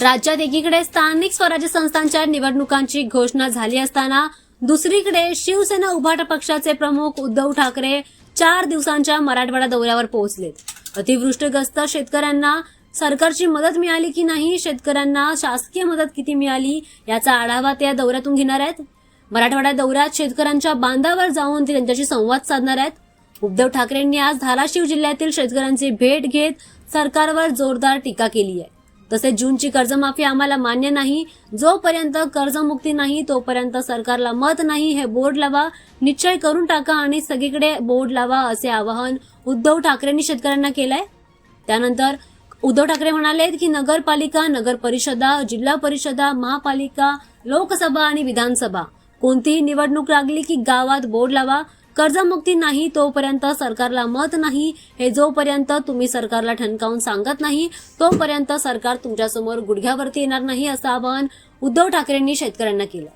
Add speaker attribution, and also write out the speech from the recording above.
Speaker 1: राज्यात एकीकडे स्थानिक स्वराज्य संस्थांच्या निवडणुकांची घोषणा झाली असताना दुसरीकडे शिवसेना उभाटा पक्षाचे प्रमुख उद्धव ठाकरे चार दिवसांच्या मराठवाडा दौऱ्यावर पोहोचलेत. अतिवृष्टीग्रस्त शेतकऱ्यांना सरकारची मदत मिळाली की नाही शेतकऱ्यांना शासकीय मदत किती मिळाली याचा आढावा त्या दौऱ्यातून घेणार आहेत. मराठवाडा दौऱ्यात शेतकऱ्यांच्या बांधावर जाऊन ते त्यांच्याशी संवाद साधणार आहेत. उद्धव ठाकरेंनी आज धाराशिव जिल्ह्यातील शेतकऱ्यांची भेट घेत सरकारवर जोरदार टीका केली आहे. तसेच जूनची कर्जमाफी आम्हाला मान्य नाही. जोपर्यंत कर्जमुक्ती नाही तोपर्यंत सरकारला मत नाही. हे बोर्ड लावा निश्चय करून टाका आणि सगळीकडे बोर्ड लावा असे आवाहन उद्धव ठाकरेंनी शेतकऱ्यांना केलंय. त्यानंतर उद्धव ठाकरे म्हणाले की नगरपालिका नगर परिषदा जिल्हा परिषदा महापालिका लोकसभा आणि विधानसभा. कोणतीही निवडणूक लागली की गावात बोर्ड लावा. कर्जमुक्ती नाही तोपर्यंत सरकारला मत नाही. हे जोपर्यंत तुम्ही सरकारला ठणकावून सांगत नाही तोपर्यंत सरकार तुमच्यासमोर गुडघ्यावरती येणार नाही असं आवाहन उद्धव ठाकरेंनी शेतकऱ्यांना केलं.